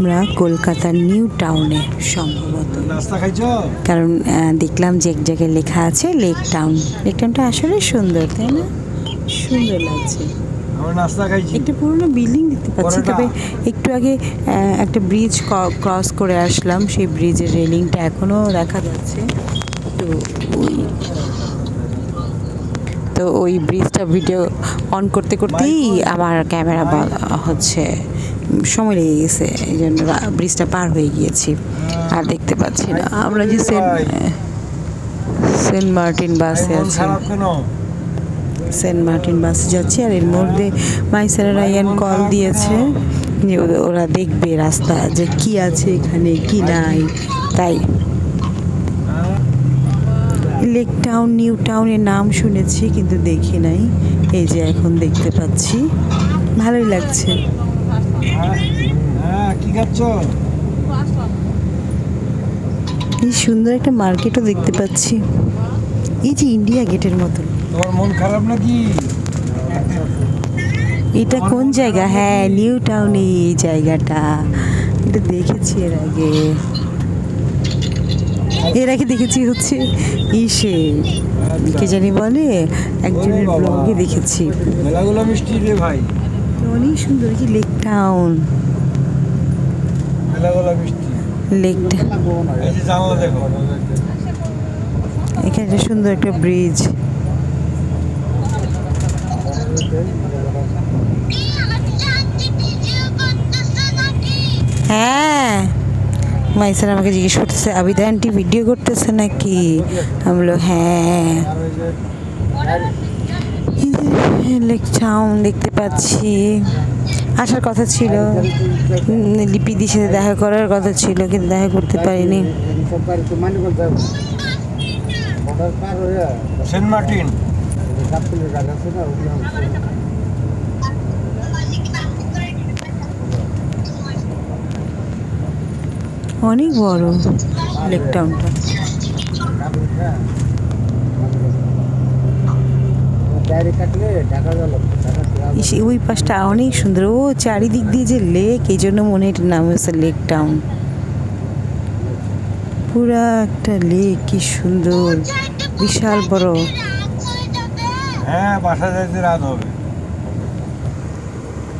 আমরা কলকাতার নিউ টাউনে সম্ভবত। কারণ দেখলাম যে এক জায়গায় লেখা আছে লেক টাউন লেক টাউনটা আসলে সুন্দর তাই না? সুন্দর লাগছে। একটা পুরনো বিল্ডিং দেখতে পাচ্ছি তবে একটু আগে একটা ব্রিজ ক্রস করে আসলাম। সেই ব্রিজের রেলিংটা এখনও দেখা যাচ্ছে। তো ওই তো ওই ব্রিজটা ভিডিও অন করতে করতেই আমার ক্যামেরা হচ্ছে। সময় লেগে গেছে এই জন্য ব্রিজটা পার হয়ে গিয়েছি। আর দেখতে পাচ্ছি না। আমরা যে সেন্ট সেন্ট মার্টিন বাসে আছি। সেন্ট মার্টিন বাসে যাচ্ছি আর এর মধ্যে মাইসারা রায়ান কল দিয়েছে যে ওরা দেখবে রাস্তা যে কি আছে এখানে কি নাই। তাই। লেক টাউন নিউ টাউনের নাম শুনেছি কিন্তু দেখি নাই। এই যে এখন দেখতে পাচ্ছি। ভালোই লাগছে। এই সুন্দর একটা মার্কেটও দেখতে পাচ্ছি। এই যে ইন্ডিয়া গেটের মতন। তোমার মন খারাপ নাকি? এটা কোন জায়গা? হ্যাঁ নিউ টাউনে এই জায়গাটা। এটা দেখেছি এর আগে। এর আগে দেখেছি হচ্ছে ইসে। কে জানি বলে একজনের ব্লগে দেখেছি। মেলাগুলো মিষ্টি রে ভাই। অনেক সুন্দর কি লেক টাউন মেলাগুলো লেক এই যে জানলা দেখো। এখানে একটা সুন্দর একটা ব্রিজ হ্যাঁ। মাইসার আমাকে জিজ্ঞেস করতেছে আবিদা আন্টি ভিডিও করতেছে নাকি? আমি বলল হ্যাঁ। লেক টাউন দেখতে পাচ্ছি। আসার কথা ছিল। লিপিদির সাথে দেখা করার কথা ছিল কিন্তু দেখা করতে পারিনি। অনেক বড় লেক টাউনটা ইস, ওই পাশটা অনেক সুন্দর। ও চারিদিক দিয়ে যে লেক এই জন্য মনে হয় এটার নাম হচ্ছে লেক টাউন পুরা একটা লেক কি সুন্দর। বিশাল বড়। হ্যাঁ বাসা যাইতে রাত হবে।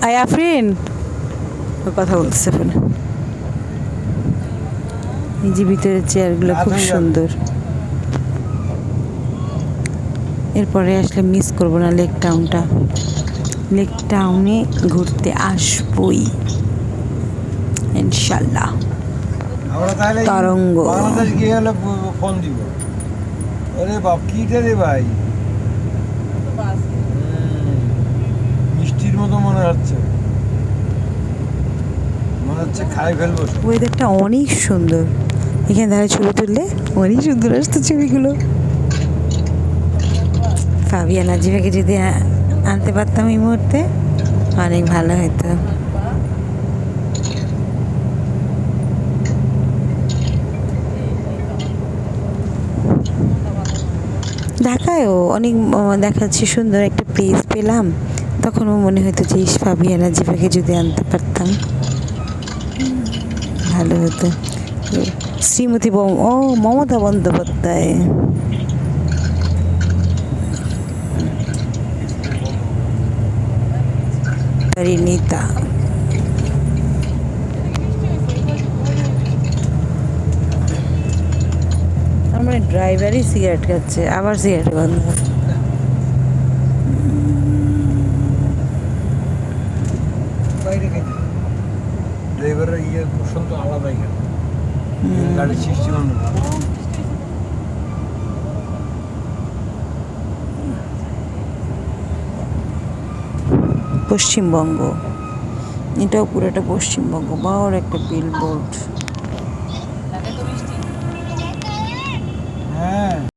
আই আফরিন। কথা বলতেছে ফোনে। এই যে ভিতরের চেয়ারগুলো খুব সুন্দর। এরপরে আসলে মিস করব না লেক টাউনটা লেক টাউনে ঘুরতে আসবই। ইনশাল্লাহ। তরঙ্গ। বাংলাদেশ গিয়ে হলে ফোন দিব। আরে বাপ কিটা রে ভাই? মিষ্টির মতো মনে হচ্ছে। মনে হচ্ছে খাই ফেলব। ওয়েদারটা অনেক সুন্দর। এখানে দাঁড়িয়ে ছবি তুললে অনেক সুন্দর আসতো ছবিগুলো। ফাবিয়া নাজিবাকে যদি আনতে পারতাম এই মুহূর্তে, অনেক ভালো হতো ঢাকায়ও অনেক দেখাচ্ছে সুন্দর একটা প্লেস পেলাম। তখনও মনে হতো যে, ইস ফাবিয়া যদি আনতে পারতাম। ভালো হতো। শ্রীমতী ও, মমতা বন্দ্যোপাধ্যায়। পরিণীতা আমার ড্রাইভারই সিগারেট খাচ্ছে আবার সিগারেট বন্ধ ড্রাইভারের ইয়ে পছন্দ আলাদাই গাড়ির সিস্টেম পশ্চিমবঙ্গ। এটাও পুরোটা পশ্চিমবঙ্গ বড় একটা বিল বোর্ড